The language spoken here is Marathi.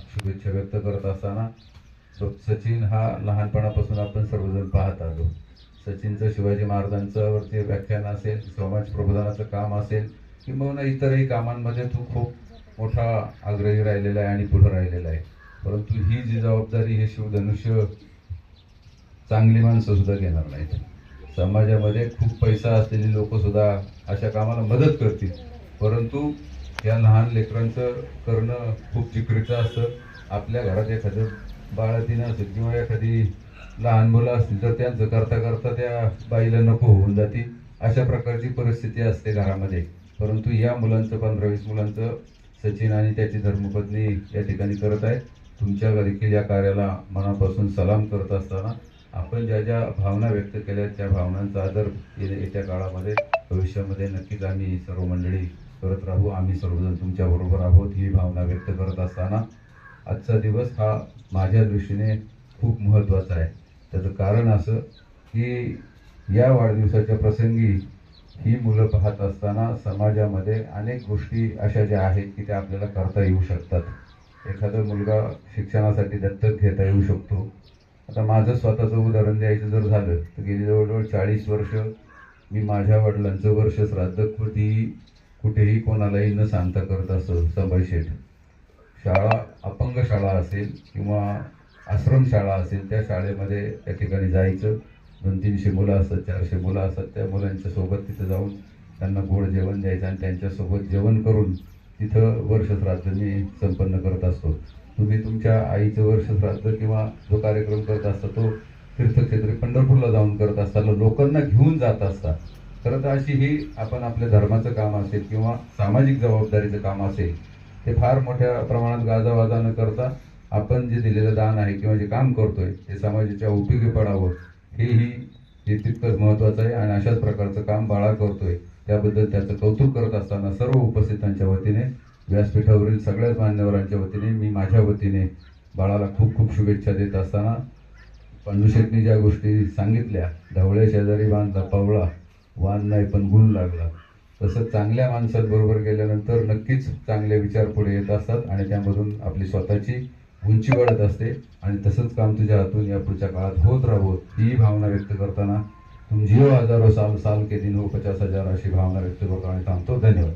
शुभेच्छा व्यक्त करत असताना तो सचिन हा लहानपणापासून आपण सर्वजण पाहत आलो. सचिनचं शिवाजी महाराजांचं वरती व्याख्यान असेल समाज प्रबोधनाचं काम असेल किंवा इतरही कामांमध्ये तू खूप मोठा आग्रही राहिलेला आहे आणि पुढं राहिलेला आहे. परंतु ही जी जबाबदारी हे शिवधनुष्य चांगली माणसं सुद्धा घेणार नाहीत. समाजामध्ये खूप पैसा असलेली लोकसुद्धा अशा कामाला मदत करतील. परंतु या लहान लेकरांचं करणं खूप जिकरीचं असतं. आपल्या घरात एखादं बाळातीनं असेल किंवा एखादी लहान मुलं असतील तर त्यांचं करता करता त्या बाईला नको होऊन जाती अशा प्रकारची परिस्थिती असते घरामध्ये. परंतु या मुलांचं पंधरा वीस मुलांचं सचिन आणि त्याची धर्मपत्नी या ठिकाणी करत आहेत. तुमच्या देखील या कार्याला मनापासून सलाम करत असताना आपण ज्या ज्या भावना व्यक्त केल्या त्या भावनांचा आदर येत्या काळामध्ये भविष्यामध्ये नक्कीच आम्ही सर्व मंडळी करत राहू आम्ही सर्वजण तुमच्या बरोबर आहोत ही भावना व्यक्त करत असताना आजचा दिवस हा माझ्या दृष्टीने खूप महत्त्वाचा आहे. त्याचं कारण असं की या वाढदिवसाच्या प्रसंगी ही मुलं पाहत असताना समाजामध्ये अनेक गोष्टी अशा ज्या आहेत की त्या आपल्याला करता येऊ शकतात. एखादा मुलगा शिक्षणासाठी दत्तक घेता येऊ शकतो. आता माझं स्वतःचं उदाहरण द्यायचं जर झालं तर गेली जवळजवळ चाळीस वर्ष मी माझ्या वडिलांचं वर्ष श्राद्ध कुठेही कुठेही कोणालाही न सांगता करत असतो. संभाषेठ शाळा अपंग शाळा असेल किंवा आश्रमशाळा असेल त्या शाळेमध्ये त्या ठिकाणी जायचं. दोन तीनशे मुलं असतात चारशे मुलं असतात. त्या मुलांच्या सोबत तिथं जाऊन त्यांना गोड जेवण द्यायचं आणि त्यांच्यासोबत जेवण करून तिथं वर्षश्राद्ध मी संपन्न करत असतो. तुम्ही तुमच्या आईचं वर्षश्राद्ध किंवा जो कार्यक्रम करत असता तो तीर्थक्षेत्रे पंढरपूरला जाऊन करत असताना लोकांना घेऊन जात असता खरं तर अशी ही आपण आपल्या धर्माचं काम असेल किंवा सामाजिक जबाबदारीचं काम असेल ते फार मोठ्या प्रमाणात गाजावाजा न करता आपण जे दिलेलं दान आहे किंवा जे काम करतोय ते समाजाच्या उपयोगी पडावं हेही हे तितकंच महत्त्वाचं आहे आणि अशाच प्रकारचं काम बाळा करतोय त्याबद्दल त्याचं कौतुक करत असताना सर्व उपस्थितांच्या वतीने व्यासपीठावरील सगळ्याच मान्यवरांच्या वतीने मी माझ्या वतीने बाळाला खूप खूप शुभेच्छा देत असताना पंडुशेटनी ज्या गोष्टी सांगितल्या ढवळ्या शेजारी बांधला पवळा वान नाही पण गुण लागला. तसं चांगल्या माणसांबरोबर गेल्यानंतर नक्कीच चांगले विचार पुढे येत असतात आणि त्यामधून आपली स्वतःची उंची वाढत असते आणि तसंच काम तुझ्या हातून या पुढच्या काळात होत राहावं ही भावना व्यक्त करताना. तुम जिओ हजारो साल साल के दिन हो पचास हजार अशी भावना व्यक्त करतो आणि थांबतो. धन्यवाद.